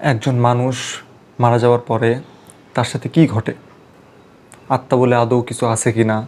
একজন মানুষ মারা যাওয়ার পরে তার সাথে কি ঘটে? আত্মা বলে আদৌ কিছু আছে কি না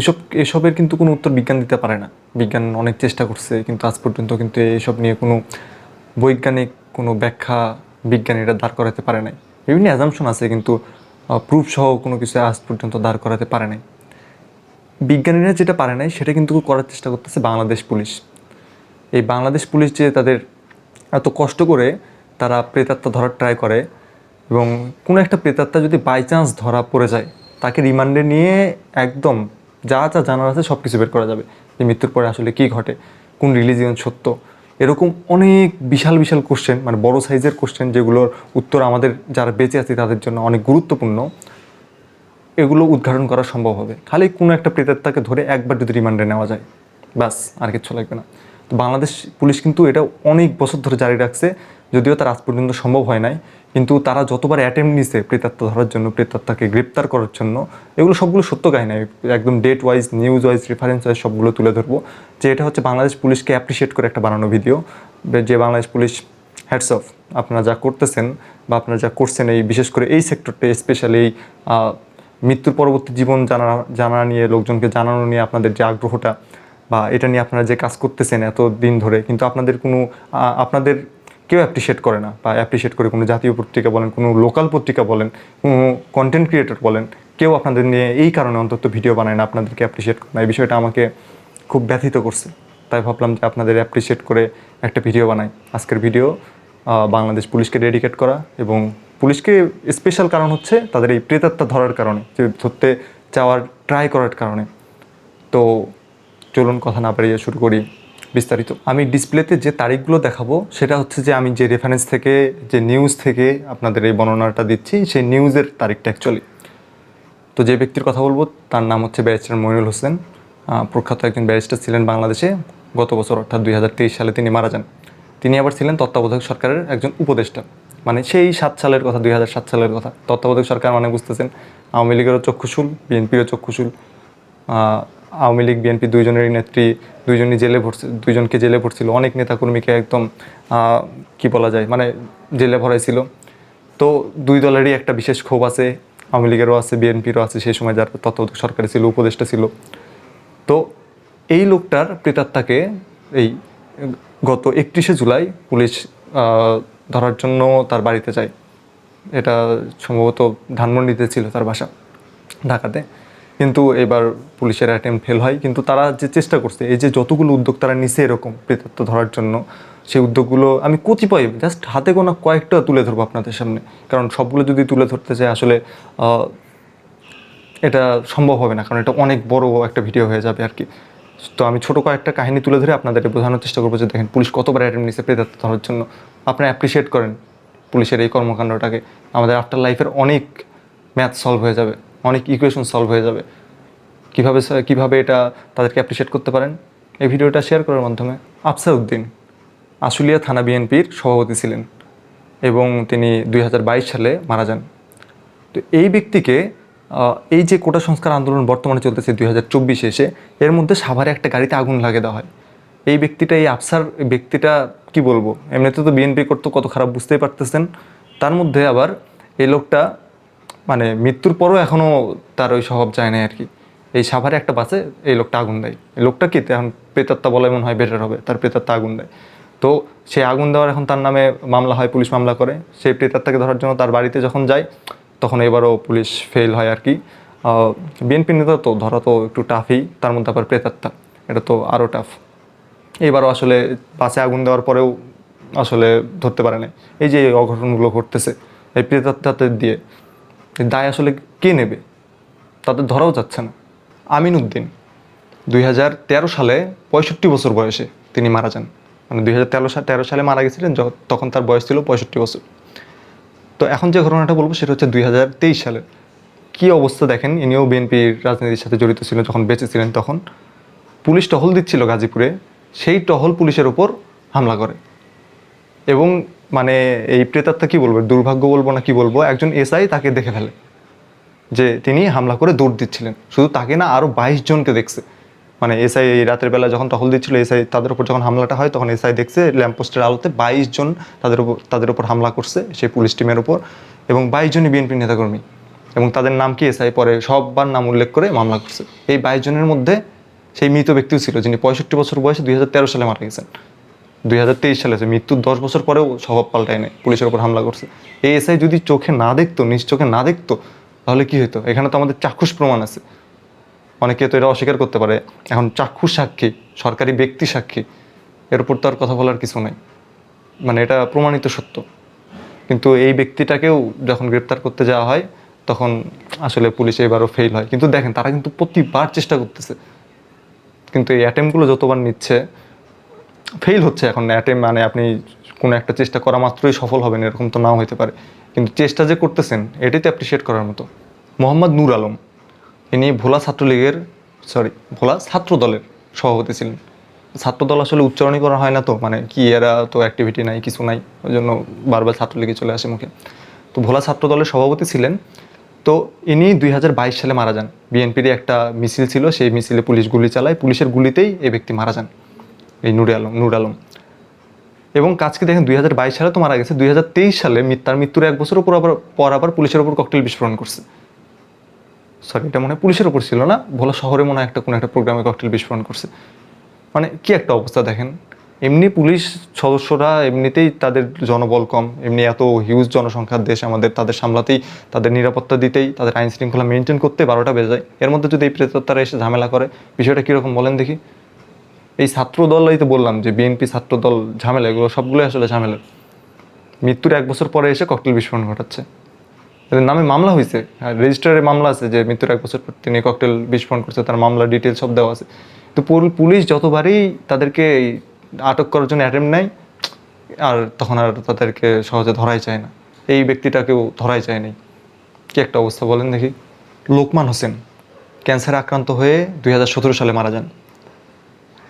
এসব, এসবের কিন্তু কোনো উত্তর বিজ্ঞান দিতে পারে না। বিজ্ঞান অনেক চেষ্টা করছে, কিন্তু আজ পর্যন্ত কিন্তু এসব নিয়ে কোনো বৈজ্ঞানিক কোনো ব্যাখ্যা বিজ্ঞানীরা দাঁড় করাতে পারে নাই। বিভিন্ন অ্যাজামশন আছে, কিন্তু প্রুফ সহ কোনো কিছু আজ পর্যন্ত দাঁড় করাতে পারে নাই। বিজ্ঞানীরা যেটা পারে নাই, সেটা কিন্তু করার চেষ্টা করতেছে বাংলাদেশ পুলিশ। এই বাংলাদেশ পুলিশ যে তাদের এত কষ্ট করে তারা প্রেতাত্মা ধরার ট্রাই করে এবং কোনো একটা প্রেতাত্মা যদি বাই চান্স ধরা পড়ে যায়, তাকে রিমান্ডে নিয়ে একদম যা যা জানার আছে সব কিছু বের করা যাবে যে মৃত্যুর পরে আসলে কী ঘটে, কোন রিলিজিয়ন সত্য। এরকম অনেক বিশাল বিশাল কোশ্চেন মানে বড় সাইজের কোশ্চেন যেগুলোর উত্তর আমাদের যারা বেঁচে আছে তাদের জন্য অনেক গুরুত্বপূর্ণ। এগুলো উদ্ঘাটন করা সম্ভব হবে। খালি কোনো একটা প্রেতাত্মাকে ধরে একবার যদি রিমান্ডে নেওয়া যায়, ব্যাস, আর কিছু লাগবে না। তো বাংলাদেশ পুলিশ কিন্তু এটা অনেক বছর ধরে জারি রাখছে। যদিও তার আজ পর্যন্ত সম্ভব হয় নাই, কিন্তু তারা যতবার অ্যাটেম্প নিছে প্রেতাত্মা ধরার জন্য, প্রেতাত্মাকে গ্রেপ্তার করার জন্য, এগুলো সবগুলো সত্য কাহিনী। একদম date wise news wise reference wise সবগুলো তুলে ধরবো। যে এটা হচ্ছে বাংলাদেশ পুলিশকে অ্যাপ্রিসিয়েট করে একটা বানানো ভিডিও যে বাংলাদেশ পুলিশ হ্যাটস অফ আপনারা যা করতেছেন বা আপনারা যা করছেন এই, বিশেষ করে এই সেক্টরটা স্পেশালি এই মৃত্যুর পরবর্তী জীবন জানা জানা নিয়ে, লোকজনকে জানানো নিয়ে আপনাদের যে আগ্রহটা বা এটা নিয়ে আপনারা যে কাজ করতেছেন এত দিন ধরে, কিন্তু আপনাদের কোনো আপনাদের কেউ অ্যাপ্রিসিয়েট করে না বা অ্যাপ্রিসিয়েট করে কোনো জাতীয় পত্রিকা বলেন, কোনো লোকাল পত্রিকা বলেন, কোনো কন্টেন্ট ক্রিয়েটর বলেন, কেউ আপনাদের নিয়ে এই কারণে অন্তত ভিডিও বানায় না, আপনাদেরকে অ্যাপ্রিসিয়েট করে না। এই বিষয়টা আমাকে খুব ব্যথিত করছে। তাই ভাবলাম যে আপনাদের অ্যাপ্রিসিয়েট করে একটা ভিডিও বানাই। আজকের ভিডিও বাংলাদেশ পুলিশকে ডেডিকেট করা এবং পুলিশকে স্পেশাল কারণ হচ্ছে তাদের এই প্রেতাত্মা ধরার কারণে, যে ধরতে চাওয়ার ট্রাই করার কারণে। তো চলুন, কথা না বাড়িয়ে শুরু করি। বিস্তারিত। আমি ডিসপ্লেতে যে তারিখগুলো দেখাবো, সেটা হচ্ছে যে আমি যে রেফারেন্স থেকে, যে নিউজ থেকে আপনাদের এই বর্ণনাটা দিচ্ছি, সেই নিউজের তারিখটা অ্যাকচুয়ালি তো যে ব্যক্তির কথা বলব, তার নাম হচ্ছে ব্যারিস্টার মইনুল হোসেন। প্রখ্যাত একজন ব্যারিস্টার ছিলেন বাংলাদেশে। গত বছর, অর্থাৎ দুই হাজার তেইশ সালে তিনি মারা যান। তিনি আবার ছিলেন তত্ত্বাবধায়ক সরকারের একজন উপদেষ্টা। মানে সেই সাত সালের কথা, দুই সাত সালের কথা। তত্ত্বাবধায়ক সরকার মানে বুঝতেছেন, আওয়ামী লীগেরও চক্ষুশুল, বিএনপিরও চক্ষুশুল। আওয়ামী লীগ, বিএনপি দুইজনেরই নেত্রী, দুইজনই জেলে ভরছে, দুইজনকে জেলে ভরছিল। অনেক নেতাকর্মীকে একদম কি বলা যায় মানে জেলে ভরাইছিল। তো দুই দলেরই একটা বিশেষ ক্ষোভ আছে, আওয়ামী লীগেরও আছে, বিএনপিরও আছে, সেই সময় যার তত্ত্বাবধায়ক সরকারে ছিল, উপদেষ্টা ছিল। তো এই লোকটার প্রেতাত্মাকে এই গত একত্রিশে জুলাই পুলিশ ধরার জন্য তার বাড়িতে যায়। এটা সম্ভবত ধানমন্ডিতে ছিল তার বাসা, ঢাকাতে। কিন্তু এবার পুলিশের অ্যাটেম্প ফেল হয়। কিন্তু তারা যে চেষ্টা করছে, এই যে যতগুলো উদ্যোগ তারা নিছে এরকম প্রেতত্ব ধরার জন্য, সেই উদ্যোগগুলো আমি কতিপয় জাস্ট হাতে গোনা কয়েকটা তুলে ধরবো আপনাদের সামনে। কারণ সবগুলো যদি তুলে ধরতে চাই, আসলে এটা সম্ভব হবে না। কারণ এটা অনেক বড় একটা ভিডিও হয়ে যাবে আর কি। তো আমি ছোটো কয়েকটা কাহিনী তুলে ধরে আপনাদের বোঝানোর চেষ্টা করব যে, দেখেন, পুলিশ কতবার অ্যাটেম্প নিচ্ছে প্রেতাত্ম ধরার জন্য। আপনারা অ্যাপ্রিসিয়েট করেন পুলিশের এই কর্মকাণ্ডটাকে। আমাদের আফটার লাইফের অনেক ম্যাথ সলভ হয়ে যাবে। অনেক ইকুয়েশন সলভ হয়ে যাবে। কীভাবে কীভাবে এটা তাদেরকে অ্যাপ্রিসিয়েট করতে পারেন? এই ভিডিওটা শেয়ার করার মাধ্যমে আফসার উদ্দিন আশুলিয়া থানা বিএনপির সভাপতি ছিলেন এবং তিনি দুই হাজার বাইশ সালে মারা যান। তো এই ব্যক্তিকে এই যে কোটা সংস্কার আন্দোলন বর্তমানে চলতেছে দুই হাজার চব্বিশে এসে, এর মধ্যে সাভারে একটা গাড়িতে আগুন লাগিয়ে দেওয়া হয়। এই ব্যক্তিটা, এই আফসার ব্যক্তিটা কি বলব? এমনিতে তো বিএনপি করতো, কত খারাপ বুঝতেই পারতেছেন। তার মধ্যে আবার এই লোকটা মানে মৃত্যুর পরও এখনও তার ওই স্বভাব যায় না আর কি। এই সাভারে একটা বাসে এই লোকটা আগুন দেয়। এই লোকটা কি? এখন প্রেতাত্মা বলে মনে হয় বেটার হবে। তার প্রেতাত্মা আগুন দেয়। তো সেই আগুন দেওয়ার এখন তার নামে মামলা হয়, পুলিশ মামলা করে। সেই প্রেতাত্মাকে ধরার জন্য তার বাড়িতে যখন যায়, তখন এবারও পুলিশ ফেল হয় আর কি। বিএনপি নেতা তো ধরা তো একটু টাফই তার মধ্যে আবার প্রেতাত্মা। এটা তো আরও টাফ এবারও আসলে বাসে আগুন দেওয়ার পরেও আসলে ধরতে পারে না এই যে অঘটনগুলো ঘটতেছে, এই প্রেতাত্মাদের দিয়ে। দায় আসলে কে নেবে? তাদের ধরাও যাচ্ছে না। আমিন উদ্দিন দুই হাজার তেরো সালে পঁয়ষট্টি বছর বয়সে তিনি মারা যান। মানে দুই হাজার তেরো তেরো সালে মারা গেছিলেন তখন তার বয়স ছিল পঁয়ষট্টি বছর। তো এখন যে ঘটনাটা বলব, সেটা হচ্ছে দুই হাজার তেইশ সালের কী অবস্থা দেখেন? ইনিও বিএনপির রাজনীতির সাথে জড়িত ছিলেন, যখন বেঁচে ছিলেন তখন। পুলিশ টহল দিচ্ছিল গাজীপুরে, সেই টহল পুলিশের ওপর হামলা করে। এবং মানে এই প্রেতাত্মা কি বলব? দুর্ভাগ্য বলব না কি বলব? একজন এসআই তাকে দেখে ফেলে। যে তিনি হামলা করে দৌড় দিচ্ছিলেন। শুধু তাকে না আরও বাইশ জনকে দেখছে। মানে এসআই এই রাতের বেলা যখন টহল দিচ্ছিল, এসআই তাদের উপর যখন হামলাটা হয়, তখন এসআই দেখছে ল্যাম্পপোস্টের আলোতে বাইশ জন তাদের উপর তাদের উপর হামলা করছে সেই পুলিশ টিমের উপর, এবং বাইশ জনই বিএনপি নেতাকর্মী। এবং তাদের নাম কি? এসআই পরে সববার নাম উল্লেখ করে মামলা করছে। এই বাইশ জনের মধ্যে সেই মৃত ব্যক্তিও ছিল, যিনি পঁয়ষট্টি বছর বয়সে দুই হাজার তেরো সালে মারা গেছেন। দুই হাজার তেইশ সালে মৃত্যুর দশ বছর পরেও স্বভাব পাল্টায় নেই, পুলিশের উপর হামলা করছে। এই এসআই যদি চোখে না দেখতো, নিজ চোখে না দেখতো, তাহলে কি হতো এখানে তো আমাদের চাক্ষুষ প্রমাণ আছে। অনেকে তো এটা অস্বীকার করতে পারে। এখন চাক্ষুষ সাক্ষী, সরকারি ব্যক্তি সাক্ষী, এর উপর তো আর কথা বলার কিছু নাই। মানে এটা প্রমাণিত সত্য। কিন্তু এই ব্যক্তিটাকেও যখন গ্রেপ্তার করতে যাওয়া হয়, তখন আসলে পুলিশ এবারও ফেল হয়। কিন্তু দেখেন, তারা কিন্তু প্রতিবার চেষ্টা করতেছে। কিন্তু এই অ্যাটেম্পগুলো যতবার নিচ্ছে ফেল হচ্ছে এখন অ্যাটেম্প মানে আপনি কোনো একটা চেষ্টা করা মাত্রই সফল হবেন, এরকম তো নাও হতে পারে। কিন্তু চেষ্টা যে করতেছেন, এটাই তো অ্যাপ্রিসিয়েট করার মতো। মোহাম্মদ নূর আলম, ইনি ভোলা ছাত্রলীগের সরি ভোলা ছাত্র দলের সভাপতি ছিলেন। ছাত্র দল আসলে উচ্চারণই করা হয় না তো মানে কি এরা তো অ্যাক্টিভিটি নাই, কিছু নাই, ওই জন্য বারবার ছাত্রলীগে চলে আসে মুখে। তো ভোলা ছাত্র দলের সভাপতি ছিলেন। তো ইনি দুই হাজার বাইশ সালে মারা যান। বিএনপির একটা মিছিল ছিল, সেই মিছিলে পুলিশ গুলি চালায়, পুলিশের গুলিতেই এই ব্যক্তি মারা যান। এই নুরে আলম, নূর আলম। এবং কাজকে দেখেন দুই হাজার বাইশ সালে তো মারা গেছে, দুই হাজার তেইশ সালে তার মৃত্যুর এক বছর পর আবার পর আবার পুলিশের উপর ককটেল বিস্ফোরণ করছে। সরি এটা মনে হয় পুলিশের উপর ছিল না? ভোলা শহরে মনে হয় একটা কোনো একটা প্রোগ্রামে ককটেল বিস্ফোরণ করছে। মানে কি একটা অবস্থা দেখেন? এমনি পুলিশ সদস্যরা এমনিতেই তাদের জনবল কম, এমনি এত হিউজ জনসংখ্যার দেশ আমাদের, তাদের সামলাতেই, তাদের নিরাপত্তা দিতেই, তাদের আইন শৃঙ্খলা মেনটেন করতে বারোটা বেজে যায়। এর মধ্যে যদি এই প্রেতাত্মারা এসে ঝামেলা করে, বিষয়টা কীরকম বলেন দেখি? এই ছাত্র দলই তো বললাম যে বিএনপি ছাত্র দল ঝামেলা, এগুলো সবগুলোই আসলে ঝামেলা। মৃত্যুর এক বছর পরে এসে ককটেল বিস্ফোরণ ঘটাচ্ছে। এদের নামে মামলা হয়েছে হ্যাঁ রেজিস্টারে মামলা আছে যে মৃত্যুর এক বছর পর তিনি ককটেল বিস্ফোরণ করছে, তার মামলা ডিটেল সব দেওয়া আছে। তো পুলিশ যতবারই তাদেরকে আটক করার জন্য অ্যাটেম্প নেয়, আর তখন আর তাদেরকে সহজে ধরাই যায় না। এই ব্যক্তিটাকেও ধরাই যায় নাই। কি একটা অবস্থা বলেন দেখি। লোকমান হোসেন, ক্যান্সারে আক্রান্ত হয়ে দুই হাজার সতেরো সালে মারা যান।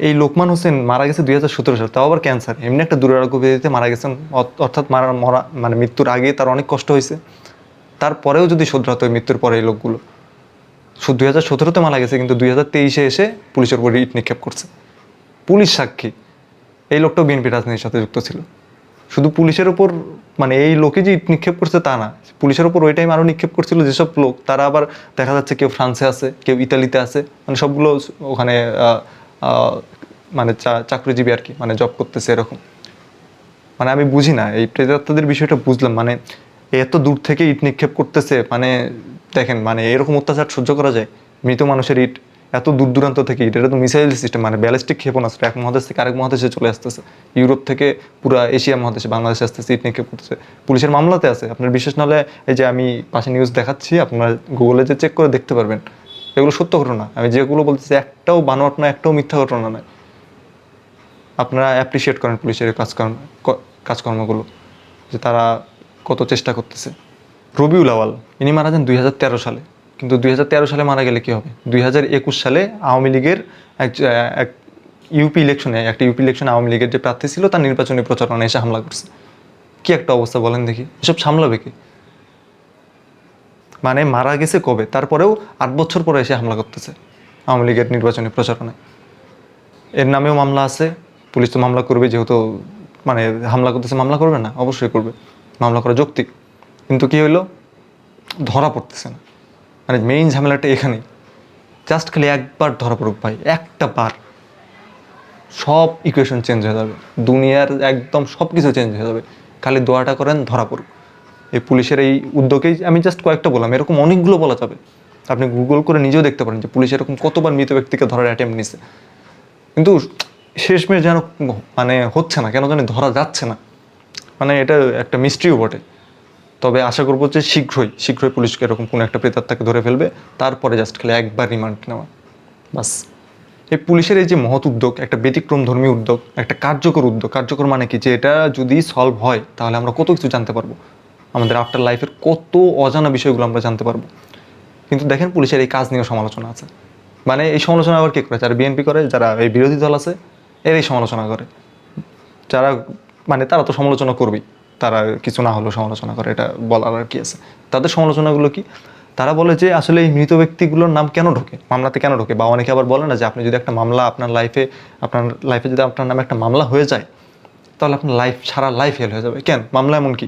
এই লোকমান হোসেন মারা গেছে দুই হাজার সতেরো সালে, তাও আবার ক্যান্সার এমনি একটা দুরারোগ্য ব্যাধিতে মারা গেছেন অর্থাৎ মারা মরা মানে মৃত্যুর আগে তার অনেক কষ্ট হয়েছে। তারপরেও যদি শোধরাতো এই মৃত্যুর পরে এই লোকগুলো। দুই হাজার সতেরোতে মারা গেছে, কিন্তু দুই হাজার তেইশে এসে পুলিশের উপর ইট নিক্ষেপ করছে। পুলিশ সাক্ষী, এই লোকটাও বিএনপি রাজনীতির সাথে যুক্ত ছিল। শুধু পুলিশের উপর মানে এই লোকে যে ইট নিক্ষেপ করছে তা না, পুলিশের উপর ওই টাইম আরও নিক্ষেপ করছিল যেসব লোক। তারা আবার দেখা যাচ্ছে কেউ ফ্রান্সে আছে, কেউ ইতালিতে আছে মানে সবগুলো ওখানে মানে চাকরিজীবী আর কি মানে জব করতেছে এরকম। মানে আমি বুঝি না, এই প্রেতাত্মাদের বিষয়টা বুঝলাম মানে এত দূর থেকে ইট নিক্ষেপ করতেছে মানে দেখেন মানে এরকম অত্যাচার সহ্য করা যায়, মৃত মানুষের ইট, এত দূর দূরান্ত থেকে ইট, এটা তো মিসাইল সিস্টেম মানে ব্যালিস্টিক ক্ষেপণাস্ত্র, এক মহাদেশ থেকে আরেক মহাদেশে চলে আসতেছে। ইউরোপ থেকে পুরো এশিয়া মহাদেশে, বাংলাদেশে আসতেছে, ইট নিক্ষেপ করতেছে। পুলিশের মামলাতে আছে, আপনার বিশেষ নাহলে এই যে আমি পাশে নিউজ দেখাচ্ছি, আপনারা গুগলে যে চেক করে দেখতে পারবেন। এগুলো সত্য ঘটনা। আমি যেগুলো বলতেছি, একটাও বানোয়াট না একটাও মিথ্যা ঘটনা নয়। আপনারা অ্যাপ্রিসিয়েট করেন পুলিশের কাজকর্ম কাজকর্মগুলো, যে তারা কত চেষ্টা করতেছে। রবিউল আওয়াল, ইনি মারা যান দুই হাজার তেরো সালে। কিন্তু দুই হাজার তেরো সালে মারা গেলে কি হবে? দুই হাজার একুশ সালে আওয়ামী লীগের এক এক ইউপি ইলেকশনে একটা ইউপি ইলেকশনে আওয়ামী লীগের যে প্রার্থী ছিল, তার নির্বাচনী প্রচারণা এসে হামলা করছে। কি একটা অবস্থা বলেন দেখি। এসব সামলাবে কি? মানে মারা গেছে কবে? তারপরেও আট বছর পরে এসে হামলা করতেছে আওয়ামী লীগের নির্বাচনী প্রচারণায়। এর নামেও মামলা আছে, পুলিশ তো মামলা করবে, যেহেতু মানে হামলা করতেছে, মামলা করবে না? অবশ্যই করবে। মামলা করা যৌক্তিক। কিন্তু কি হইল? ধরা পড়তেছে না। মানে মেইন ঝামেলাটা এখানেই। জাস্ট খালি একবার ধরা পড়ুক ভাই, একটা বার। সব ইকুয়েশন চেঞ্জ হয়ে যাবে। দুনিয়ার একদম সব কিছু চেঞ্জ হয়ে যাবে। খালি দোয়াটা করেন, ধরা পড়ুক। এই পুলিশের এই উদ্যোগেই আমি জাস্ট কয়েকটা বললাম। এরকম অনেকগুলো বলা যাবে। আপনি গুগল করে নিজেও দেখতে পারেন যে পুলিশ এরকম কতবার মৃত ব্যক্তিকে ধরার অ্যাটেম্প নিছে। কিন্তু শেষমেশ যেন মানে হচ্ছে না, কেন জানি ধরা যাচ্ছে না। মানে এটা একটা মিস্ট্রিও বটে। তবে আশা করব যে শীঘ্রই শীঘ্রই পুলিশকে এরকম কোনো একটা প্রেতাত্মাকে ধরে ফেলবে। তারপরে জাস্ট খালি একবার রিমান্ড নেওয়া। বাস। এই পুলিশের এই যে মহৎ উদ্যোগ, একটা ব্যতিক্রম ধর্মী উদ্যোগ, একটা কার্যকর উদ্যোগ, কার্যকর মানে কি? যে এটা যদি সলভ হয়, তাহলে আমরা কত কিছু জানতে পারব। আমাদের আফটার লাইফের কত অজানা বিষয়গুলো আমরা জানতে পারব। কিন্তু দেখেন পুলিশের এই কাজ নিয়েও সমালোচনা আছে। মানে এই সমালোচনা আবার কে করে? যারা বিএনপি করে, যারা এই বিরোধী দল আছে, এর এই সমালোচনা করে। যারা মানে তারা তো সমালোচনা করবেই। তারা কিছু না হলেও সমালোচনা করে, এটা বলার আর কি আছে। তাদের সমালোচনাগুলো কি? তারা বলে যে আসলে এই মৃত ব্যক্তিগুলোর নাম কেন ঢোকে? মামলাতে কেন ঢোকে? বা অনেকে আবার বলে না যে আপনি যদি একটা মামলা আপনার লাইফে আপনার লাইফে যদি আপনার নামে একটা মামলা হয়ে যায়, তাহলে আপনার লাইফ সারা লাইফ ফেল হয়ে যাবে। কেন? মামলা এমন কি?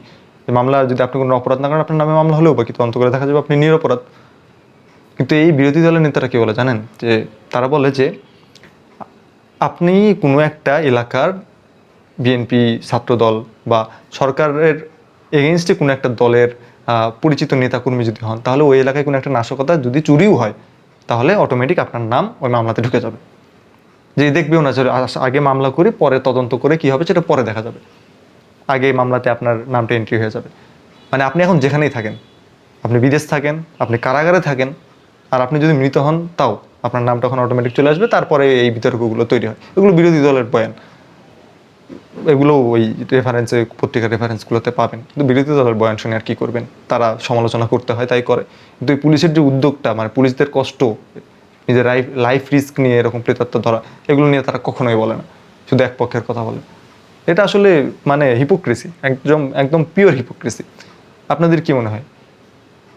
যে মামলা যদি আপনি কোনো অপরাধ না করেন, আপনার নামে মামলা হলেও বা কি তদন্ত করে দেখা যাবে আপনি নিরপরাধ। কিন্তু এই বিরোধী দলের নেতারা কি বলে জানেন? যে তারা বলে যে আপনি কোনো একটা এলাকার বিএনপি ছাত্রদল বা সরকারের এগেনস্টে কোনো একটা দলের পরিচিত নেতাকর্মী যদি হন, তাহলে ওই এলাকায় কোনো একটা নাশকতা যদি চুরিও হয়, তাহলে অটোমেটিক আপনার নাম ওই মামলাতে ঢুকে যাবে। যে দেখবেও না আগে মামলা করে, পরে তদন্ত করে কি হবে সেটা পরে দেখা যাবে। আগে মামলাতে আপনার নামটা এন্ট্রি হয়ে যাবে। মানে আপনি এখন যেখানেই থাকেন, আপনি বিদেশ থাকেন, আপনি কারাগারে থাকেন, আর আপনি যদি মৃত হন, তাও আপনার নাম তখন অটোমেটিক চলে আসবে, তারপরে এই বিতর্কগুলো তৈরি হয়। এগুলো বিরোধী দলের বয়ান। এগুলো ওই রেফারেন্সে পত্রিকার রেফারেন্সগুলোতে পাবেন। কিন্তু বিরোধী দলের বয়ান শুনে আর কী করবেন? তারা সমালোচনা করতে হয়, তাই করে। কিন্তু এই পুলিশের যে উদ্যোগটা মানে পুলিশদের কষ্ট, নিজের লাইফ লাইফ রিস্ক নিয়ে এরকম প্রেতাত্ম ধরা, এগুলো নিয়ে তারা কখনোই বলে না। শুধু এক পক্ষের কথা বলে। এটা আসলে মানে হিপোক্রেসি একদম একদম পিওর হিপোক্রেসি আপনাদের কি মনে হয়?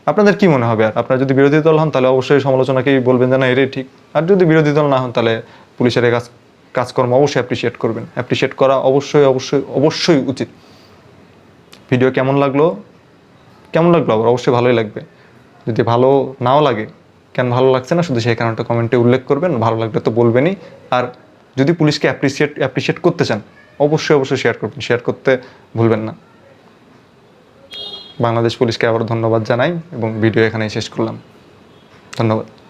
আপনাদের কি মনে হবে আর? আপনারা যদি বিরোধী দল হন, তাহলে অবশ্যই সমালোচনাকেই বলবেন যে, না, এটাই ঠিক। আর যদি বিরোধী দল না হন, তাহলে পুলিশের কাজ, কাজকর্ম অবশ্যই অ্যাপ্রিসিয়েট করবেন। অ্যাপ্রিসিয়েট করা অবশ্যই অবশ্যই অবশ্যই উচিত। ভিডিও কেমন লাগল? কেমন লাগল আবার? অবশ্যই ভালোই লাগবে। যদি ভালো নাও লাগে, কেন ভালো লাগছে না, শুধু সেই কারণটা কমেন্টে উল্লেখ করবেন। ভালো লাগলে তো বলবেনই। আর যদি পুলিশকে অ্যাপ্রিসিয়েট অ্যাপ্রিসিয়েট করতে চান অবশ্যই অবশ্যই শেয়ার করবেন। শেয়ার করতে ভুলবেন না। বাংলাদেশ পুলিশকে আবার ধন্যবাদ জানাই এবং ভিডিও এখানেই শেষ করলাম। ধন্যবাদ।